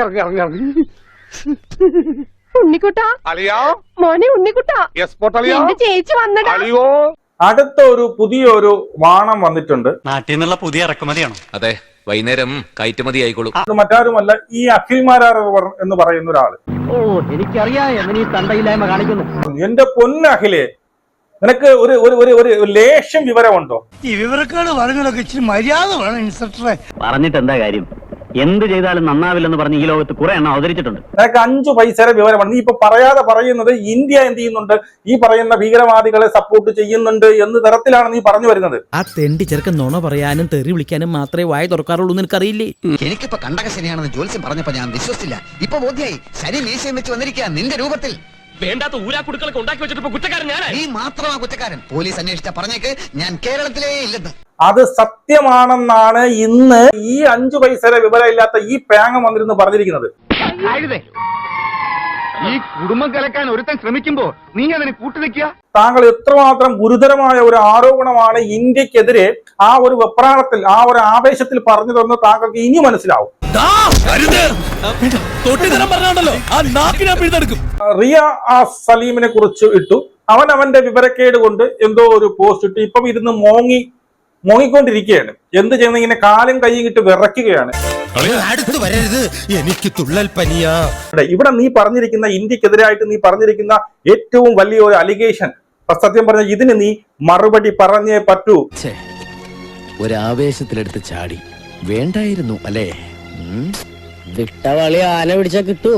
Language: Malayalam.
ഇറങ്ങി ഇറങ്ങി ഇറങ്ങി ഉണ്ണിക്കുട്ടാ. അളിയാ? മോനെ ഉണ്ണിക്കുട്ടാ. എക്സ്പോർട്ട് അളിയാ എന്റെ ചേച്ചി വന്നടാ. അളിയോ? അടുത്ത ഒരു പുതിയൊരു വാണം വന്നിട്ടുണ്ട്. നാട്ടിൽ നിന്നുള്ള പുതിയ ഇറക്കുമതിയാണോ? അതെ വൈകുന്നേരം കയറ്റുമതി ആയിക്കോളും. അത് മറ്റാരുമല്ല ഈ അഖിൽ മാരാർ എന്ന് പറയുന്ന ഒരാൾ. ഓ എനിക്കറിയാം ഈ തണ്ടയില്ലായ്മ കാണിക്കുന്നു. എന്റെ പൊന്ന അഖിലെ നിനക്ക് ഒരു ഒരു ഒരു ഒരു ലേശം വിവരമുണ്ടോ? ഈ വിവരക്കാട് പറഞ്ഞതൊക്കെ ഇച്ചിരി മര്യാദ വേണം ഇൻസ്പെക്ടറെ പറഞ്ഞിട്ട് എന്താ കാര്യം? എന്ത് ചെയ്താലും നന്നാവില്ലെന്ന് പറഞ്ഞ് ഈ ലോകത്ത് കുറെ എണ്ണം അവതരിച്ചിട്ടുണ്ട്. നിനക്ക് അഞ്ചു പൈസയുടെ വിവരമാണ്. നീ ഇപ്പൊ പറയാതെ പറയുന്നത് ഇന്ത്യ എന്ത് ചെയ്യുന്നുണ്ട്? ഈ പറയുന്ന ഭീകരവാദികളെ സപ്പോർട്ട് ചെയ്യുന്നുണ്ട് എന്ന് തരത്തിലാണ് നീ പറഞ്ഞു വരുന്നത്. ആ തെണ്ടി ചെറുക്കൻ നുണ പറയാനും തെറി വിളിക്കാനും മാത്രമേ വായ തുറക്കാറുള്ളൂ എന്ന് എനിക്കറിയില്ലേ എനിക്കിപ്പോ കണ്ടക ശനിയാണെന്ന് ജോത്സ്യം പറഞ്ഞപ്പോ ഞാൻ വിശ്വസിച്ചില്ല. ഇപ്പൊ ബോധ്യായി ശനി മീശയും വെച്ച് വന്നിരിക്കുക നിന്റെ രൂപത്തിൽ. വേണ്ടാത്ത ഊരാക്കുടുക്കളൊക്കെ ഉണ്ടാക്കി വെച്ചിട്ട് കുറ്റക്കാരൻ ഞാൻ നീ മാത്രമാ കുറ്റക്കാരൻ. പോലീസ് അന്വേഷിച്ച പറഞ്ഞേക്ക് ഞാൻ കേരളത്തിലേ ഇല്ലെന്ന്. അത് സത്യമാണെന്നാണ് ഇന്ന് ഈ അഞ്ചു പൈസയുടെ വിവരമില്ലാത്ത ഈ പേങ്ങ വന്നിരുന്ന് പറഞ്ഞിരിക്കുന്നത്. ഈ കുടുംബം കലക്കാൻ ഒരുത്തൻ ശ്രമിക്കുമ്പോ നീ അതിന് കൂട്ടുനിൽക്കുക താങ്കൾ എത്രമാത്രം ഗുരുതരമായ ഒരു ആരോപണമാണ് ഇന്ത്യക്കെതിരെ ആ ഒരു വെപ്രാളത്തിൽ ആ ഒരു ആവേശത്തിൽ പറഞ്ഞതെന്ന് താങ്കൾക്ക് ഇനി മനസ്സിലാവും. റിയ ആ സലീമിനെ കുറിച്ച് ഇട്ടു. അവൻ അവന്റെ വിവരക്കേട് കൊണ്ട് എന്തോ ഒരു പോസ്റ്റ് ഇട്ടു. ഇപ്പം ഇരുന്ന് മോങ്ങി മോങ്ങിക്കൊണ്ടിരിക്കുകയാണ്. എന്ത് ചെയ്യുന്ന? ഇങ്ങനെ കാലും കൈയും ഇട്ട് വിറയ്ക്കുകയാണ്. അടുത്ത് വരരുത്. എനിക്ക് തുള്ളൽ പനിയാ. ഇവിടെ നീ പറഞ്ഞിരിക്കുന്ന ഇന്ത്യക്കെതിരായിട്ട് നീ പറഞ്ഞിരിക്കുന്ന ഏറ്റവും വലിയ ഒരു അലിഗേഷൻ സത്യം പറഞ്ഞ ഇതിന് നീ മറുപടി പറഞ്ഞേ പറ്റൂ. ഒരു ഒരാവേശത്തിലെടുത്ത് ചാടി. വേണ്ടായിരുന്നു അല്ലേ? വിട്ടവളി ആന പിടിച്ചാ കിട്ടൂ.